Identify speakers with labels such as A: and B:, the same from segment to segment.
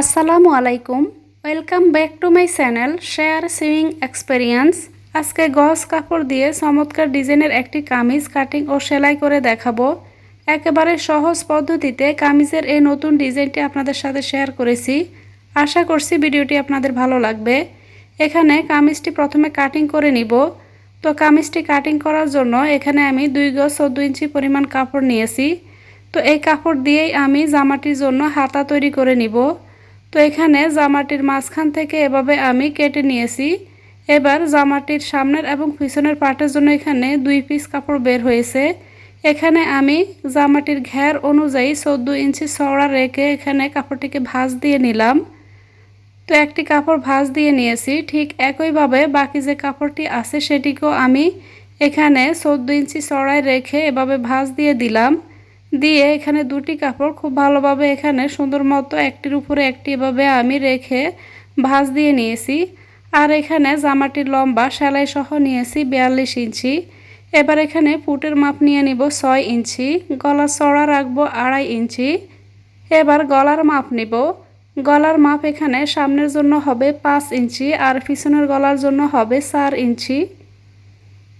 A: আসসালামু আলাইকুম। Welcome back to my channel share swing experience আজকে গস কাপড় দিয়ে চমৎকার ডিজাইনের একটি কামিজ কাটিং ও সেলাই করে দেখাবো। একেবারে সহজ পদ্ধতিতে কামিজের এই নতুন ডিজাইনটি আপনাদের সাথে শেয়ার করেছি। আশা করছি ভিডিওটি আপনাদের ভালো লাগবে। এখানে কামিজটি প্রথমে কাটিং করে নিব। তো কামিজটি কাটিং করার জন্য এখানে আমি দুই গজ চোদ্দ ইঞ্চি পরিমাণ কাপড় নিয়েছি। তো এই কাপড় দিয়েই আমি জামাটির জন্য হাতা তৈরি করে নিব। তো এখানে জামাটির মাঝখান থেকে এভাবে আমি কেটে নিয়েছি। এবার জামাটির সামনের এবং পিছনের পার্টের জন্য এখানে দুই পিস কাপড় বের হয়েছে। এখানে আমি জামাটির ঘের অনুযায়ী চোদ্দ ইঞ্চি চওড়া রেখে এখানে কাপড়টিকে ভাঁজ দিয়ে নিলাম। তো একটি কাপড় ভাঁজ দিয়ে নিয়েছি। ঠিক একইভাবে বাকি যে কাপড়টি আছে সেটিকেও আমি এখানে চোদ্দ ইঞ্চি চড়ায় রেখে এভাবে ভাঁজ দিয়ে দিলাম। দিয়ে এখানে দুটি কাপড় খুব ভালোভাবে এখানে সুন্দর মতো একটির উপরে একটি এভাবে আমি রেখে ভাঁজ দিয়ে নিয়েছি। আর এখানে জামাটির লম্বা সেলাই সহ নিয়েছি বিয়াল্লিশ ইঞ্চি। এবার এখানে পুটের মাপ নিয়ে নিব ছয় ইঞ্চি গলা চড়া রাখব আড়াই ইঞ্চি। এবার গলার মাপ নিব। গলার মাপ এখানে সামনের জন্য হবে পাঁচ ইঞ্চি আর পিছনের গলার জন্য হবে চার ইঞ্চি।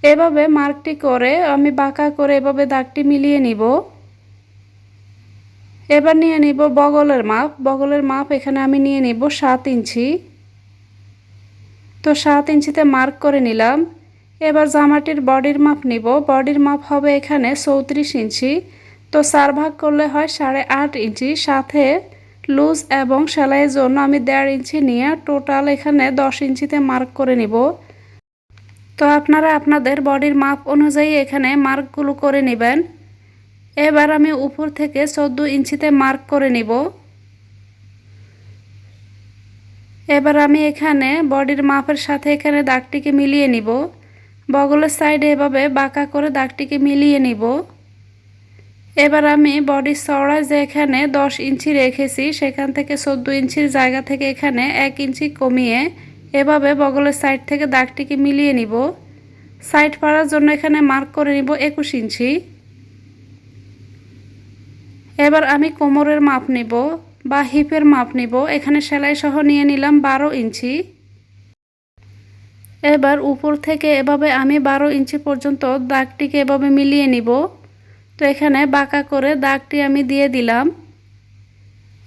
A: এভাবে মার্কটি করে আমি বাঁকা করে এভাবে দাগটি মিলিয়ে নিব। এবার নিয়ে নিব বগলের মাপ। বগলের মাপ এখানে আমি নিয়ে নিব সাত ইঞ্চি। তো সাত ইঞ্চিতে মার্ক করে নিলাম। এবার জামাটির বডির মাপ নিব। বডির মাপ হবে এখানে চৌত্রিশ ইঞ্চি। তো চার ভাগ করলে হয় সাড়ে আট ইঞ্চি। সাথে লুজ এবং সেলাইয়ের জন্য আমি দেড় ইঞ্চি নিয়ে টোটাল এখানে দশ ইঞ্চিতে মার্ক করে নিব। তো আপনারা আপনাদের বডির মাপ অনুযায়ী এখানে মার্কগুলো করে নেবেন। এবার আমি উপর থেকে চোদ্দ ইঞ্চিতে মার্ক করে নিব। এবার আমি এখানে বডির মাপের সাথে এখানে দাগটিকে মিলিয়ে নিব। বগলের সাইডে এভাবে বাঁকা করে দাগটিকে মিলিয়ে নিব। এবার আমি বডির চওড়ায় যে এখানে দশ ইঞ্চি রেখেছি, সেখান থেকে চোদ্দ ইঞ্চির জায়গা থেকে এখানে এক ইঞ্চি কমিয়ে এভাবে বগলের সাইড থেকে দাগটিকে মিলিয়ে নিব। সাইড পাড়ার জন্য এখানে মার্ক করে নিব একুশ ইঞ্চি। এবার আমি কোমরের মাপ নিব বা হিপের মাপ নিব। এখানে সেলাই সহ নিয়ে নিলাম বারো ইঞ্চি। এবার উপর থেকে এভাবে আমি বারো ইঞ্চি পর্যন্ত দাগটিকে এভাবে মিলিয়ে নিব। তো এখানে বাঁকা করে দাগটি আমি দিয়ে দিলাম।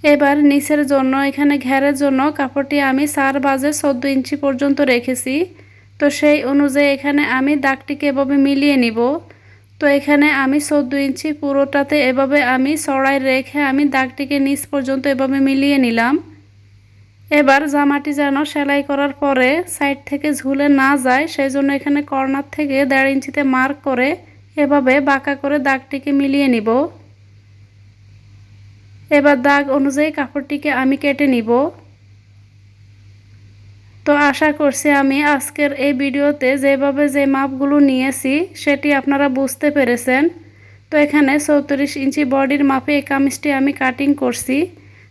A: এবার নিচের জন্য, এখানে ঘেরের জন্য কাপড়টি আমি চার বাজে চোদ্দ ইঞ্চি পর্যন্ত রেখেছি। তো সেই অনুযায়ী এখানে আমি দাগটিকে এভাবে মিলিয়ে নিব। তো এখানে আমি চোদ্দ ইঞ্চি পুরোটাতে এভাবে আমি চড়াই রেখে আমি দাগটিকে নিচ পর্যন্ত এভাবে মিলিয়ে নিলাম। এবার জামাটি যেন সেলাই করার পরে সাইড থেকে ঝুলে না যায় সেই জন্য এখানে কর্নার থেকে দেড় ইঞ্চিতে মার্ক করে এভাবে বাঁকা করে দাগটিকে মিলিয়ে নিব। এবার দাগ অনুযায়ী কাপড়টিকে আমি কেটে নিব। তো আশা করছি আমি আজকের এই ভিডিওতে যেভাবে যে মাপগুলো নিয়েছি, সেটি আপনারা বুঝতে পেরেছেন। তো এখানে চৌত্রিশ ইঞ্চি বডির মাপে এই কামিজটি আমি কাটিং করছি।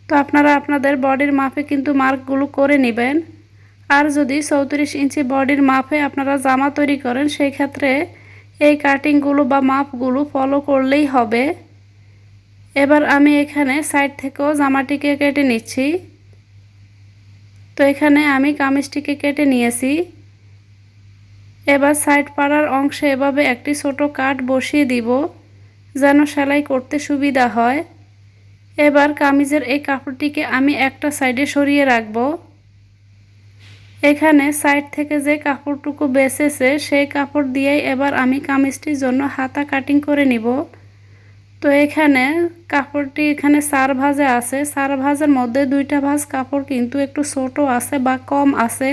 A: তো আপনারা আপনাদের বডির মাপে কিন্তু মার্কগুলো করে নেবেন। আর যদি চৌত্রিশ ইঞ্চি বডির মাপে আপনারা জামা তৈরি করেন, সেই ক্ষেত্রে এই কাটিংগুলো বা মাপগুলো ফলো করলেই হবে। এবার আমি এখানে সাইড থেকেও জামাটিকে কেটে নিচ্ছি। তো এখানে আমি কামিজটিকে কেটে নিয়েছি। এবার সাইড পাড়ার অংশে এভাবে একটি ছোট কাট বসিয়ে দিব, যেন সেলাই করতে সুবিধা হয়। এবার কামিজের এই কাপড়টিকে আমি একটা সাইডে সরিয়ে রাখব। এখানে সাইড থেকে যে কাপড়টুকু বেঁচেছে, সেই কাপড় দিয়েই এবার আমি কামিজটির জন্য হাতা কাটিং করে নিব। তো এখানে কাপড়টি এখানে চার ভাজে আছে। চার ভাজের মধ্যে দুইটা ভাজ কাপড় কিন্তু একটু ছোট আছে বা কম আছে।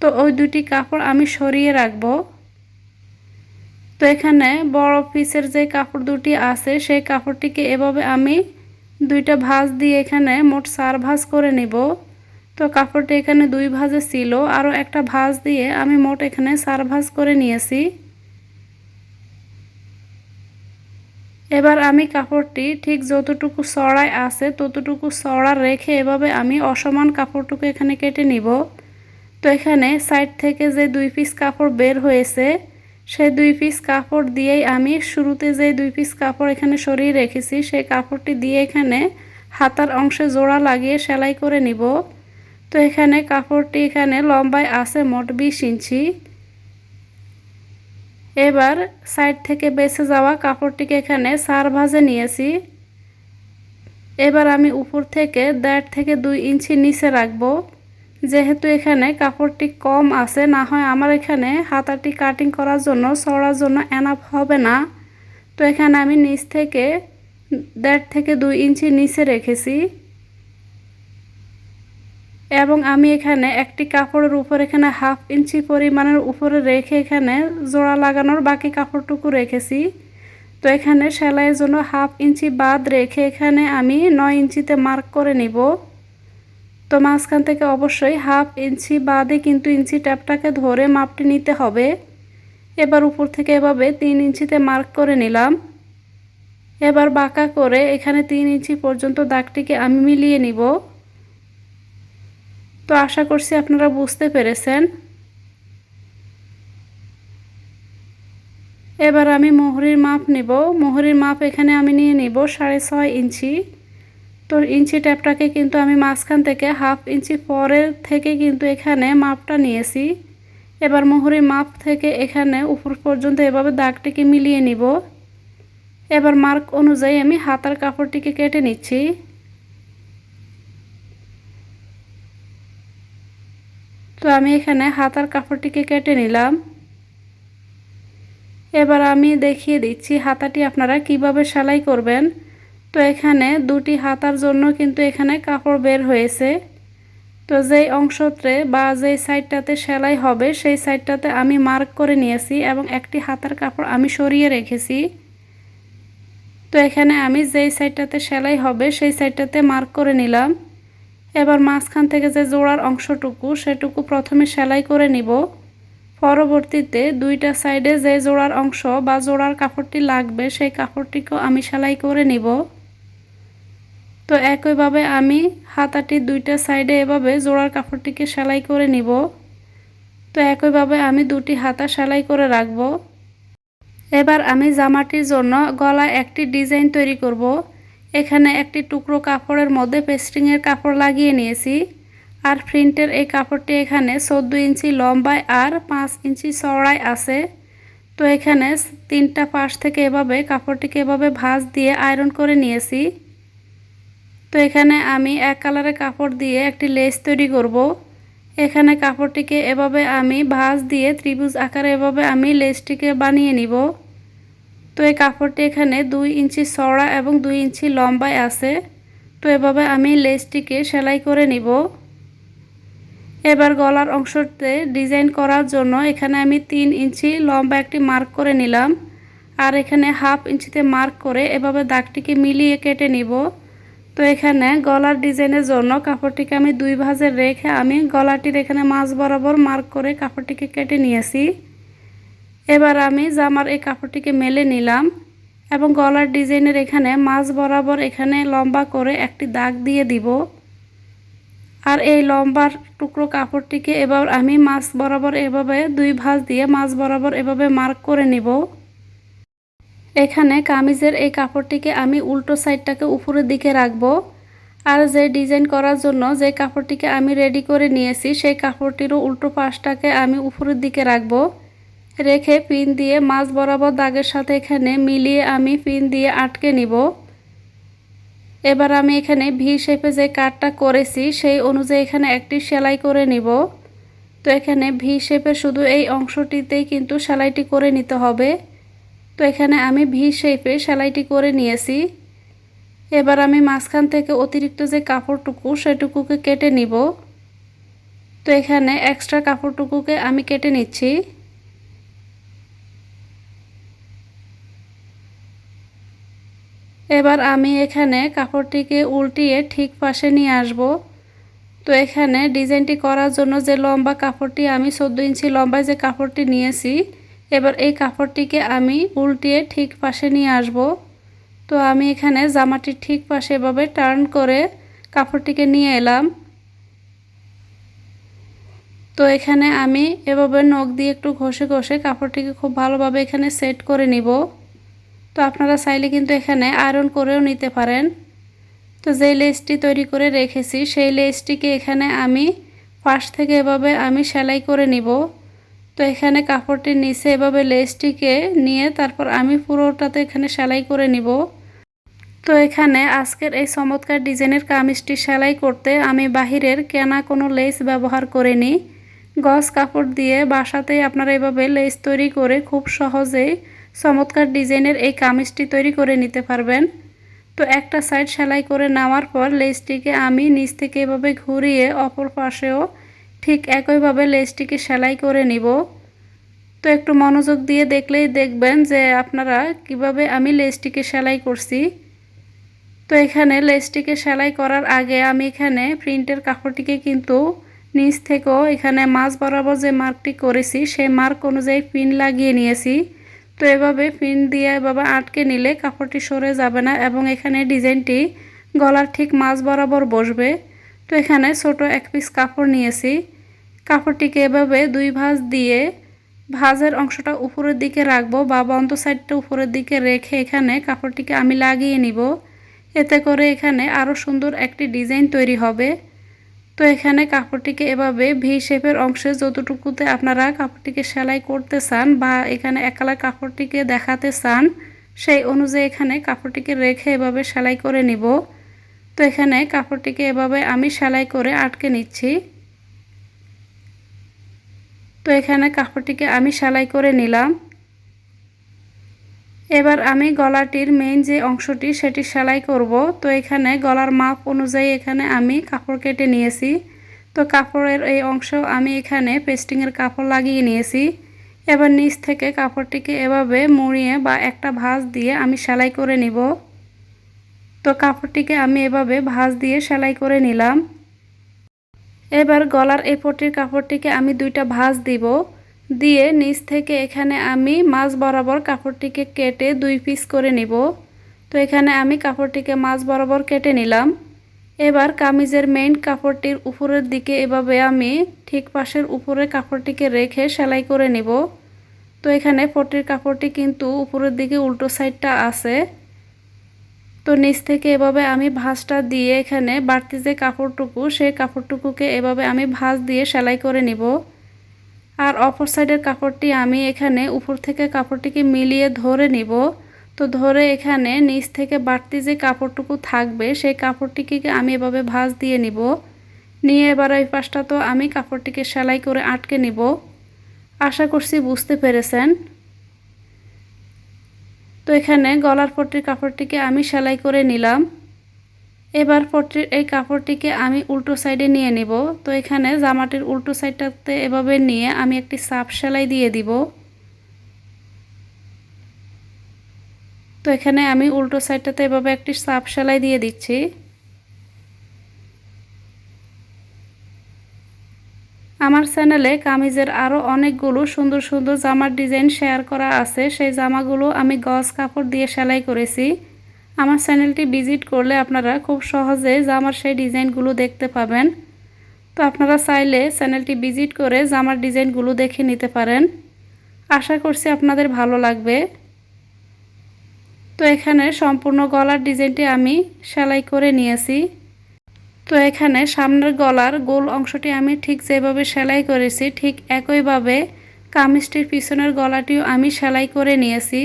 A: তো ওই দুটি কাপড় আমি সরিয়ে রাখব। তো এখানে বড় পিসের যে কাপড় দুটি আছে, সেই কাপড়টিকে এভাবে আমি দুইটা ভাঁজ দিয়ে এখানে মোট চার ভাঁজ করে নেব। তো কাপড়টি এখানে দুই ভাজে ছিল। আরও একটা ভাঁজ দিয়ে আমি মোট এখানে চার ভাঁজ করে নিয়েছি। এবার আমি কাপড়টি ঠিক যতটুকু চড়ায় আছে, ততটুকু চড়া রেখে এভাবে আমি অসমান কাপড়টুকু এখানে কেটে নিব। তো এখানে সাইড থেকে যে দুই পিস কাপড় বের হয়েছে, সেই দুই পিস কাপড় দিয়েই আমি শুরুতে যে দুই পিস কাপড় এখানে সরিয়ে রেখেছি, সেই কাপড়টি দিয়ে এখানে হাতার অংশে জোড়া লাগিয়ে সেলাই করে নিব। তো এখানে কাপড়টি এখানে লম্বায় আছে মোট বিশ ইঞ্চি। এবার সাইড থেকে বেছে যাওয়া কাপড়টিকে এখানে সার ভাজে নিয়েছি। এবার আমি উপর থেকে দেড় থেকে দুই ইঞ্চি নিচে রাখব। যেহেতু এখানে কাপড়টি কম আছে, না হয় আমার এখানে হাতাটি কাটিং করার জন্য চড়ার জন্য এনাফ হবে না। তো এখানে আমি নিচ থেকে দেড় থেকে দুই ইঞ্চি নিচে রেখেছি। এবং আমি এখানে একটি কাপড়ের উপর এখানে হাফ ইঞ্চি পরিমাণের উপরে রেখে এখানে জোড়া লাগানোর বাকি কাপড়টুকু রেখেছি। তো এখানে সেলাইয়ের জন্য হাফ ইঞ্চি বাদ রেখে এখানে আমি নয় ইঞ্চিতে মার্ক করে নিব। তো মাঝখান থেকে অবশ্যই হাফ ইঞ্চি বাদে কিন্তু ইঞ্চি ট্যাপটাকে ধরে মাপটি নিতে হবে। এবার উপর থেকে এভাবে তিন ইঞ্চিতে মার্ক করে নিলাম। এবার বাঁকা করে এখানে তিন ইঞ্চি পর্যন্ত দাগটিকে আমি মিলিয়ে নিব। তো আশা করছি আপনারা বুঝতে পেরেছেন। এবার আমি মোহরির মাপ নিব। মোহরির মাপ এখানে আমি নিয়ে নিব সাড়ে ছয় ইঞ্চি। তো ইঞ্চি ট্যাপটাকে কিন্তু আমি মাঝখান থেকে হাফ ইঞ্চি পরের থেকে কিন্তু এখানে মাপটা নিয়েছি। এবার মোহরির মাপ থেকে এখানে উপর পর্যন্ত এভাবে দাগটিকে মিলিয়ে নিব। এবার মার্ক অনুযায়ী আমি হাতার কাপড়টিকে কেটে নিচ্ছি। তো আমি এখানে হাতার কাপড়টিকে কেটে নিলাম। এবার আমি দেখিয়ে দিচ্ছি হাতাটি আপনারা কীভাবে সেলাই করবেন। তো এখানে দুটি হাতার জন্য কিন্তু এখানে কাপড় বের হয়েছে। তো যেই অংশতে বা যেই সাইডটাতে সেলাই হবে, সেই সাইডটাতে আমি মার্ক করে নিয়েছি এবং একটি হাতার কাপড় আমি সরিয়ে রেখেছি। তো এখানে আমি যেই সাইডটাতে সেলাই হবে, সেই সাইডটাতে মার্ক করে নিলাম। এবার মাঝখান থেকে যে জোড়ার অংশটুকু, সেটুকু প্রথমে সেলাই করে নিব। পরবর্তীতে দুইটা সাইডে যে জোড়ার অংশ বা জোড়ার কাপড়টি লাগবে, সেই কাপড়টিকেও আমি সেলাই করে নিব। তো একইভাবে আমি হাতাটির দুইটা সাইডে এভাবে জোড়ার কাপড়টিকে সেলাই করে নিব। তো একইভাবে আমি দুটি হাতা সেলাই করে রাখব। এবার আমি জামাটির জন্য গলায় একটি ডিজাইন তৈরি করব। এখানে একটি টুকরো কাপড়ের মধ্যে পেস্টিংয়ের কাপড় লাগিয়ে নিয়েছি। আর প্রিন্টের এই কাপড়টি এখানে চোদ্দ ইঞ্চি লম্বায় আর পাঁচ ইঞ্চি চড়াই আছে। তো এখানে তিনটা পাশ থেকে এভাবে কাপড়টিকে এভাবে ভাঁজ দিয়ে আয়রন করে নিয়েছি। তো এখানে আমি এক কালারের কাপড় দিয়ে একটি লেস তৈরি করব। এখানে কাপড়টিকে এভাবে আমি ভাঁজ দিয়ে ত্রিভুজ আকারে এভাবে আমি লেসটিকে বানিয়ে নিব। তো এই কাপড়টি এখানে দুই ইঞ্চি চড়া এবং দুই ইঞ্চি লম্বায় আছে। তো এভাবে আমি লেসটিকে সেলাই করে নিব। এবার গলার অংশতে ডিজাইন করার জন্য এখানে আমি তিন ইঞ্চি লম্বা একটি মার্ক করে নিলাম। আর এখানে হাফ ইঞ্চিতে মার্ক করে এভাবে দাগটিকে মিলিয়ে কেটে নিব। তো এখানে গলার ডিজাইনের জন্য কাপড়টিকে আমি দুই ভাজে রেখে আমি গলাটির এখানে মাছ বরাবর মার্ক করে কাপড়টিকে কেটে নিয়েছি। এবার আমি জামার এই কাপড়টিকে মেলে নিলাম এবং গলার ডিজাইনের এখানে মাছ বরাবর এখানে লম্বা করে একটি দাগ দিয়ে দিব। আর এই লম্বার টুকরো কাপড়টিকে এবার আমি মাছ বরাবর এভাবে দুই ভাঁজ দিয়ে মাছ বরাবর এভাবে মার্ক করে নিব। এখানে কামিজের এই কাপড়টিকে আমি উল্টো সাইডটাকে উপরের দিকে রাখব। আর যে ডিজাইন করার জন্য যে কাপড়টিকে আমি রেডি করে নিয়েছি, সেই কাপড়টিরও উল্টো পাশটাকে আমি উপরের দিকে রাখব। রেখে পিন দিয়ে মাছ বরাবর দাগের সাথে এখানে মিলিয়ে আমি পিন দিয়ে আটকে নিব। এবার আমি এখানে ভি শেপে যে কাটটা করেছি, সেই অনুযায়ী এখানে একটি সেলাই করে নিব। তো এখানে ভি শেপে শুধু এই অংশটিতেই কিন্তু সেলাইটি করে নিতে হবে। তো এখানে আমি ভি শেপে সেলাইটি করে নিয়েছি। এবার আমি মাঝখান থেকে অতিরিক্ত যে কাপড়টুকু, সেটুকুকে কেটে নিব। তো এখানে এক্সট্রা কাপড়টুকুকে আমি কেটে নিচ্ছি। এবার আমি এখানে কাপড়টিকে উল্টিয়ে ঠিক পাশে নিয়ে আসব। তো এখানে ডিজাইনটি করার জন্য যে লম্বা কাপড়টি, আমি চোদ্দ ইঞ্চি লম্বায় যে কাপড়টি নিয়েছি, এবার এই কাপড়টিকে আমি উল্টিয়ে ঠিক পাশে নিয়ে আসব। তো আমি এখানে জামাটির ঠিক পাশে এভাবে টার্ন করে কাপড়টিকে নিয়ে এলাম। তো এখানে আমি এভাবে নখ দিয়ে একটু ঘষে ঘষে কাপড়টিকে খুব ভালোভাবে এখানে সেট করে নিব। তো আপনারা চাইলে কিন্তু এখানে আয়রন করেও নিতে পারেন। তো যেই লেসটি তৈরি করে রেখেছি, সেই লেসটিকে এখানে আমি পাশ থেকে এভাবে আমি সেলাই করে নিব। তো এখানে কাপড়টির নিচে এভাবে লেসটিকে নিয়ে তারপর আমি পুরোটাতে এখানে সেলাই করে নিব। তো এখানে আজকের এই চমৎকার ডিজাইনের কামিজটি সেলাই করতে আমি বাহিরের কেনা কোনো লেস ব্যবহার করিনি। গস কাপড় দিয়ে বাসাতেই আপনারা এভাবে লেস তৈরি করে খুব সহজেই চমৎকার ডিজাইনের এই কামিজটি তৈরি করে নিতে পারবেন। তো একটা সাইড সেলাই করে নেওয়ার পর লেসটিকে আমি নিচ থেকে এভাবে ঘুরিয়ে অপর পাশেও ঠিক একইভাবে লেসটিকে সেলাই করে নিব। তো একটু মনোযোগ দিয়ে দেখলেই দেখবেন যে আপনারা কীভাবে আমি লেসটিকে সেলাই করছি। তো এখানে লেসটিকে সেলাই করার আগে আমি এখানে প্রিন্টের কাপড়টিকে কিন্তু নিচ থেকেও এখানে মাছ বরাবর যে মার্কটি করেছি, সেই মার্ক অনুযায়ী পিন লাগিয়ে নিয়েছি। তো এভাবে পিন দিয়ে এভাবে আটকে নিলে কাপড়টি সরে যাবে না এবং এখানে ডিজাইনটি গলার ঠিক মাছ বরাবর বসবে। তো এখানে ছোট এক পিস কাপড় নিয়েছি। কাপড়টিকে এভাবে দুই ভাঁজ দিয়ে ভাঁজের অংশটা উপরের দিকে রাখব বা বন্ধ সাইডটা উপরের দিকে রেখে এখানে কাপড়টিকে আমি লাগিয়ে নিব। এতে করে এখানে আরও সুন্দর একটি ডিজাইন তৈরি হবে। তো এখানে কাপড়টিকে এভাবে ভি শেপের অংশে যতটুকুতে আপনারা কাপড়টিকে সেলাই করতে চান বা এখানে একালা কাপড়টিকে দেখাতে চান, সেই অনুযায়ী এখানে কাপড়টিকে রেখে এভাবে সেলাই করে নিব। তো এখানে কাপড়টিকে এভাবে আমি সেলাই করে আটকে নিচ্ছি। তো এখানে কাপড়টিকে আমি সেলাই করে নিলাম। এবার আমি গলাটির মেইন যে অংশটি সেটি সেলাই করব। তো এখানে গলার মাপ অনুযায়ী এখানে আমি কাপড় কেটে নিয়েছি। তো কাপড়ের এই অংশ আমি এখানে পেস্টিংয়ের কাপড় লাগিয়ে নিয়েছি। এবার নিচ থেকে কাপড়টিকে এভাবে মুড়িয়ে বা একটা ভাঁজ দিয়ে আমি সেলাই করে নিব। তো কাপড়টিকে আমি এভাবে ভাঁজ দিয়ে সেলাই করে নিলাম। এবার গলার এই পটির কাপড়টিকে আমি দুইটা ভাঁজ দিব। দিয়ে নিচ থেকে এখানে আমি মাছ বরাবর কাপড়টিকে কেটে দুই পিস করে নিব। তো এখানে আমি কাপড়টিকে মাছ বরাবর কেটে নিলাম। এবার কামিজের মেইন কাপড়টির উপরের দিকে এভাবে আমি ঠিক পাশের উপরে কাপড়টিকে রেখে সেলাই করে নিব। তো এখানে পটির কাপড়টি কিন্তু উপরের দিকে উল্টো সাইডটা আছে। তো নিচ থেকে এভাবে আমি ভাঁজটা দিয়ে এখানে বাড়তি যে কাপড়টুকু সেই কাপড়টুকুকে এভাবে আমি ভাঁজ দিয়ে সেলাই করে নিব। আর অপর সাইডের কাপড়টি আমি এখানে উপর থেকে কাপড়টিকে মিলিয়ে ধরে নিব। তো ধরে এখানে নিচ থেকে বাড়তি যে কাপড়টুকু থাকবে, সেই কাপড়টিকে আমি এভাবে ভাঁজ দিয়ে নিব। নিয়ে এবার ওই পাশটা তো আমি কাপড়টিকে সেলাই করে আটকে নিব। আশা করছি বুঝতে পেরেছেন। তো এখানে গলার পট্টির কাপড়টিকে আমি সেলাই করে নিলাম। এবার পট্টির এই কাপড়টিকে আমি উল্টো সাইডে নিয়ে নিব। তো এখানে জামাটির উল্টো সাইডটাতে এভাবে নিয়ে আমি একটি সাপ সেলাই দিয়ে দিব। তো এখানে আমি উল্টো সাইডটাতে এভাবে একটি সাপ সেলাই দিয়ে দিচ্ছি। আমার চ্যানেলে কামিজের আরও অনেকগুলো সুন্দর সুন্দর জামার ডিজাইন শেয়ার করা আছে। সেই জামাগুলো আমি গজ কাপড় দিয়ে সেলাই করেছি। আমার চ্যানেলটি ভিজিট করলে আপনারা খুব সহজে জামার সেই ডিজাইনগুলো দেখতে পাবেন। তো আপনারা চাইলে চ্যানেলটি ভিজিট করে জামার ডিজাইনগুলো দেখে নিতে পারেন। আশা করছি আপনাদের ভালো লাগবে। তো এখানে সম্পূর্ণ গলার ডিজাইনটি আমি সেলাই করে নিয়েছি। তো এখানে সামনের গলার গোল অংশটি আমি ঠিক যেভাবে সেলাই করেছি, ঠিক একইভাবে কামিজটির পিছনের গলাটিও আমি সেলাই করে নিয়েছি।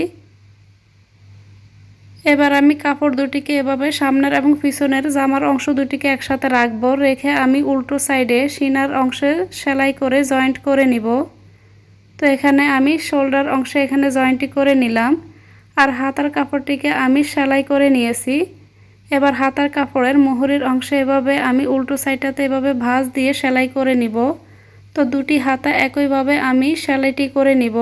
A: এবার আমি কাপড় দুটিকে এভাবে সামনের এবং পিছনের জামার অংশ দুটিকে একসাথে রাখব, রেখে আমি উল্টো সাইডে সিনার অংশে সেলাই করে জয়েন্ট করে নিব। তো এখানে আমি শোল্ডার অংশে এখানে জয়েন্টটি করে নিলাম। আর হাতার কাপড়টিকে আমি সেলাই করে নিয়েছি। এবার হাতার কাপড়ের মোহরের অংশে এভাবে আমি উল্টো সাইডটাতে এভাবে ভাঁজ দিয়ে সেলাই করে নিব। তো দুটি হাতা একইভাবে আমি সেলাইটি করে নিব।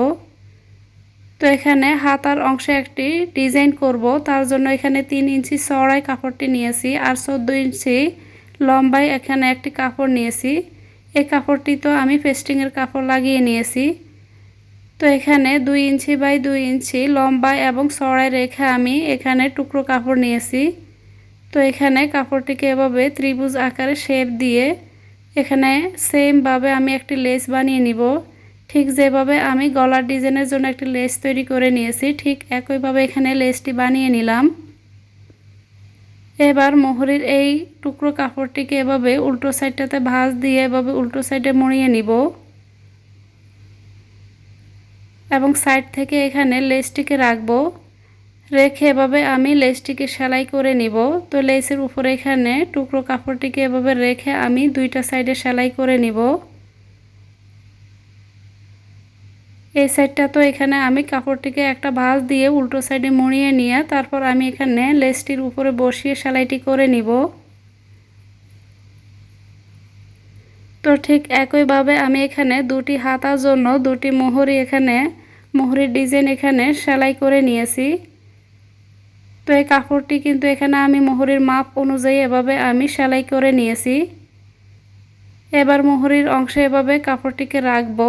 A: তো এখানে হাতার অংশে একটি ডিজাইন করব। তার জন্য এখানে তিন ইঞ্চি চড়াই কাপড়টি নিয়েছি আর চোদ্দ ইঞ্চি লম্বাই এখানে একটি কাপড় নিয়েছি। এই কাপড়টি তো আমি পেস্টিংয়ের কাপড় লাগিয়ে নিয়েছি। তো এখানে দুই ইঞ্চি বাই দুই ইঞ্চি লম্বা এবং চড়াই রেখে আমি এখানে টুকরো কাপড় নিয়েছি। তো এখানে কাপড়টিকে এভাবে ত্রিভুজ আকারে শেপ দিয়ে এখানে সেমভাবে আমি একটি লেস বানিয়ে নিব। ঠিক যেভাবে আমি গলার ডিজাইনের জন্য একটি লেস তৈরি করে নিয়েছি, ঠিক একইভাবে এখানে লেসটি বানিয়ে নিলাম। এবার মোহরির এই টুকরো কাপড়টিকে এভাবে উল্টো সাইডটাতে ভাঁজ দিয়ে এভাবে উল্টো সাইডে মুড়িয়ে নিব। এবং সাইড থেকে এখানে লেসটিকে রাখব। রেখে এভাবে আমি লেসটিকে সেলাই করে নিব। তো লেসের উপরে এখানে টুকরো কাপড়টিকে এভাবে রেখে আমি দুইটা সাইডে সেলাই করে নিব। এই সাইডটা তো এখানে আমি কাপড়টিকে একটা ভাঁজ দিয়ে উল্টো সাইডে মুড়িয়ে নিয়ে তারপর আমি এখানে লেসটির উপরে বসিয়ে সেলাইটি করে নিব। তো ঠিক একইভাবে আমি এখানে দুটি হাতার জন্য দুটি মোহরি এখানে, মোহরির ডিজাইন এখানে সেলাই করে নিয়েছি। তো এই কাপড়টি কিন্তু এখানে আমি মোহরির মাপ অনুযায়ী এভাবে আমি সেলাই করে নিয়েছি। এবার মোহরির অংশে এভাবে কাপড়টিকে রাখব।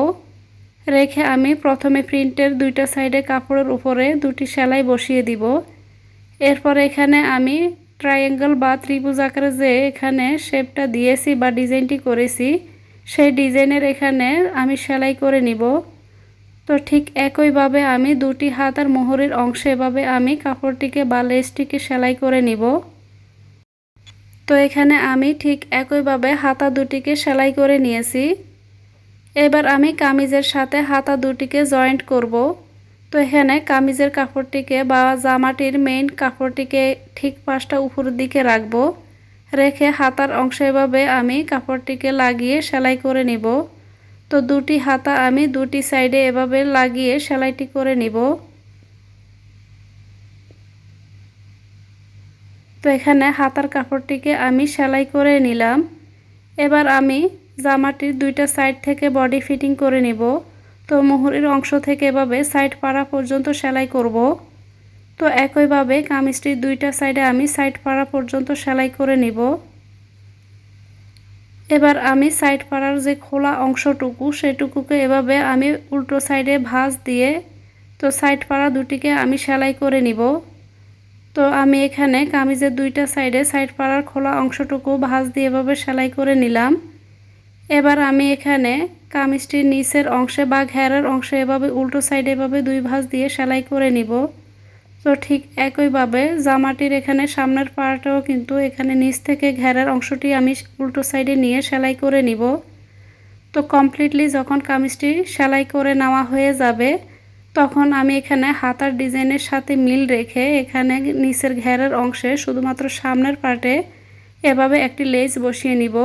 A: রেখে আমি প্রথমে প্রিন্টের দুইটা সাইডে কাপড়ের উপরে দুটি সেলাই বসিয়ে দিব। এরপর এখানে আমি ট্রায়াঙ্গেল বা ত্রিভুজ আকারে যে এখানে শেপটা দিয়েছি বা ডিজাইনটি করেছি, সেই ডিজাইনের এখানে আমি সেলাই করে নিব। তো ঠিক একইভাবে আমি দুটি হাত আর মোহরের অংশে এভাবে আমি কাপড়টিকে বা লেসটিকে সেলাই করে নিব। তো এখানে আমি ঠিক একইভাবে হাতা দুটিকে সেলাই করে নিয়েছি। এবার আমি কামিজের সাথে হাতা দুটিকে জয়েন্ট করব। তো এখানে কামিজের কাপড়টিকে বা জামাটির মেইন কাপড়টিকে ঠিক পাশটা উপরের দিকে রাখব। রেখে হাতার অংশ এভাবে আমি কাপড়টিকে লাগিয়ে সেলাই করে নিব। তো দুটি হাতা আমি দুটি সাইডে এভাবে লাগিয়ে সেলাইটি করে নিব। তো এখানে হাতার কাপড়টিকে আমি সেলাই করে নিলাম। এবার আমি জামাটির দুইটা সাইড থেকে বডি ফিটিং করে নিব। তো মোহরের অংশ থেকে এভাবে সাইড পাড়া পর্যন্ত সেলাই করব। তো একইভাবে কামিজটির দুইটা সাইডে আমি সাইড পাড়া পর্যন্ত সেলাই করে নিব। এবার আমি সাইড পাড়ার যে খোলা অংশটুকু, সেটুকুকে এভাবে আমি উল্টো সাইডে ভাঁজ দিয়ে তো সাইড পাড়া দুটিকে আমি সেলাই করে নিব। তো আমি এখানে কামিজের দুইটা সাইডে সাইড পাড়ার খোলা অংশটুকু ভাঁজ দিয়ে এভাবে সেলাই করে নিলাম। এবার আমি এখানে কামিজটির নিচের অংশে বা ঘেরার অংশে এভাবে উল্টো সাইডে এভাবে দুই ভাঁজ দিয়ে সেলাই করে নিব। তো ঠিক একইভাবে জামাটির এখানে সামনের পাড়টাও কিন্তু এখানে নিচ থেকে ঘেরার অংশটি আমি উল্টো সাইডে নিয়ে সেলাই করে নিব। তো কমপ্লিটলি যখন কামিজটি সেলাই করে নেওয়া হয়ে যাবে, তখন আমি এখানে হাতার ডিজাইনের সাথে মিল রেখে এখানে নিচের ঘেরার অংশে শুধুমাত্র সামনের পার্টে এভাবে একটি লেজ বসিয়ে নিব।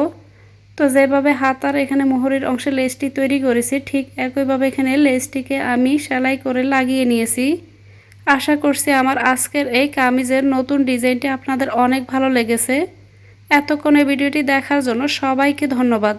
A: তো যেভাবে হাতার এখানে মোহরের অংশে লেসটি তৈরি করেছি, ঠিক একইভাবে এখানে লেসটিকে আমি সেলাই করে লাগিয়ে নিয়েছি। আশা করছি আমার আজকের এই কামিজের নতুন ডিজাইনটি আপনাদের অনেক ভালো লেগেছে। এতক্ষণ এই ভিডিওটি দেখার জন্য সবাইকে ধন্যবাদ।